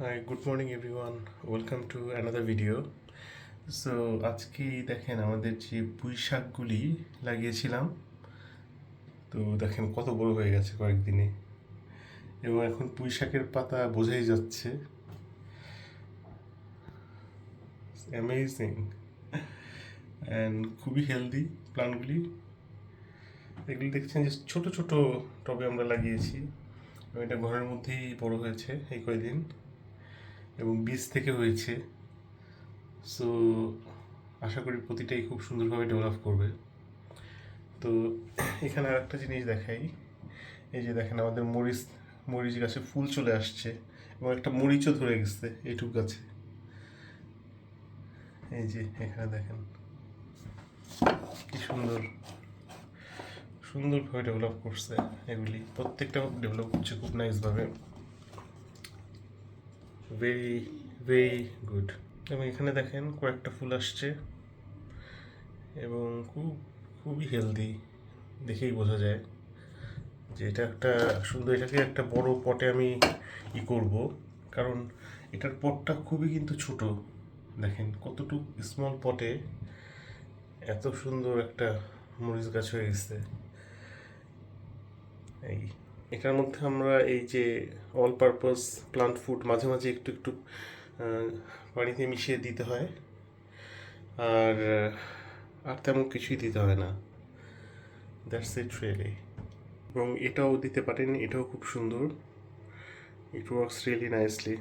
Hi good morning everyone welcome to another video so আজকে দেখেন আমাদের যে পুঁই শাকগুলি লাগিয়েছিলাম, তো দেখেন কত বড় হয়ে গেছে কয়েকদিনে। এবং এখন পুঁই শাকের পাতা বোঝাই যাচ্ছে। অ্যামেজিং অ্যান্ড খুবই হেলদি প্লান্টগুলি এগুলি দেখছেন যে ছোটো ছোটো টবে আমরা লাগিয়েছি। এবং এটা ঘরের মধ্যেই বড় হয়েছে এই কয়দিন। এবং বীজ থেকে হয়েছে। সো আশা করি প্রতিটাই খুব সুন্দরভাবে ডেভেলপ করবে। তো, এখানে আর একটা জিনিস দেখাই। এই যে দেখেন, আমাদের মরিচ মরিচ গাছে ফুল চলে আসছে এবং একটা মরিচও ধরে গেছে এইটুক গাছে। এই যে, এখানে দেখেন। কি সুন্দর। সুন্দরভাবে ডেভেলপ করছে এগুলি। প্রত্যেকটা ডেভেলপ করছে খুব নাইসভাবে ভেরি ভেরি গুড এবং এখানে দেখেন কয়েকটা ফুল আসছে এবং খুব, খুবই হেলদি দেখেই বোঝা যায় যে এটা একটা সুন্দর এটাকে একটা বড় পটে আমি ই করব। কারণ এটার পটটা খুবই কিন্তু ছোট। দেখেন কতটুক স্মল পটে এত সুন্দর একটা মরিচ গাছ হয়ে গেছে। এই এটার মধ্যে আমরা এই যে অল পারপাস প্লান্ট ফুড মাঝে মাঝে একটু একটু পানিতে মিশিয়ে দিতে হয়। আর আর তেমন কিছুই দিতে হয় না। দ্যাটস ইট রিয়েলি এবং এটাও দিতে পারেন, এটাও খুব সুন্দর। ইট ওয়ার্কস রিয়েলি নাইসলি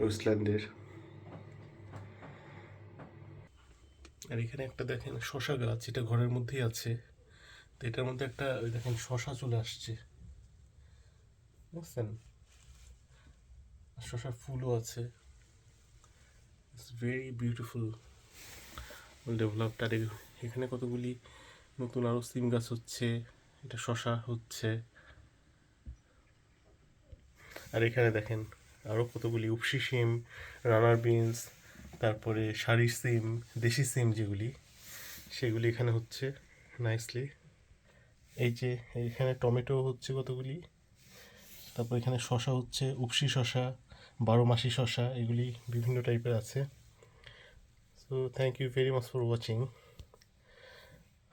ওয়েস্টল্যান্ডের আর এখানে একটা দেখেন শশা গাছ এটা ঘরের মধ্যেই আছে। তো এটার মধ্যে একটা, ওই দেখেন, শশা চলে আসছে। বুঝছেন শশার ফুলও আছে। ইটস ভেরি বিউটিফুল ডেভেলপড আর এখানে কতগুলি নতুন আরও সিম গাছ হচ্ছে, এটা শশা হচ্ছে। আর এখানে দেখেন আরও কতগুলি উপসি সিম, রানার বিনস, তারপরে শাড়ি সিম, দেশি সিম যেগুলি, সেগুলি এখানে হচ্ছে নাইসলি এই যে এখানে টমেটো হচ্ছে কতগুলি? তারপর এখানে শশা হচ্ছে উপসি শশা বারো মাসি শশা এগুলি বিভিন্ন টাইপের আছে। So thank you very much for watching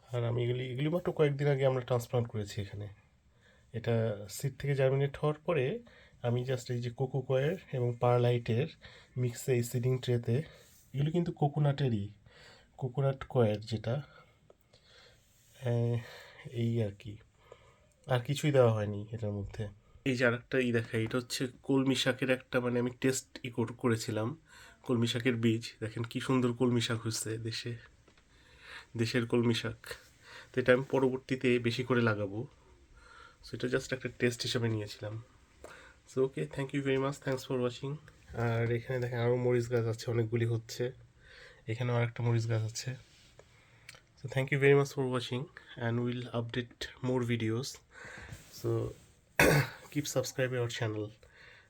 আর আমি এগুলি এগুলি মাত্র কয়েকদিন আগে আমরা ট্রান্সপ্লান্ট করেছি এখানে। এটা সিট থেকে জার্মিনেট হওয়ার পরে আমি জাস্ট এই যে কোকো কয়ের এবং পারলাইটের মিক্সে এই সিডিং ট্রেতে এগুলো কিন্তু কোকোনাটেরই কোকোনাট কয়ের যেটা এই আর কি। আর কিছুই দেওয়া হয়নি এটার মধ্যে। এই যে আরেকটা ই দেখা, এটা হচ্ছে কলমি শাকের একটা মানে আমি টেস্ট ই করেছিলাম, কলমি শাকের বীজ। দেখেন কি সুন্দর কলমি শাক হচ্ছে দেশে, দেশের কলমি শাক। তো এটা আমি পরবর্তীতে বেশি করে লাগাবো। সো এটা জাস্ট একটা টেস্ট হিসাবে নিয়েছিলাম। So okay thank you very much thanks for watching আর এখানে দেখেন আরও মরিচ গাছ আছে, অনেকগুলি হচ্ছে। এখানেও আরেকটা মরিচ গাছ আছে। So thank you very much for watching and we'll update more videos. So keep subscribing our channel.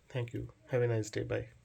Thank you. Have a nice day. Bye.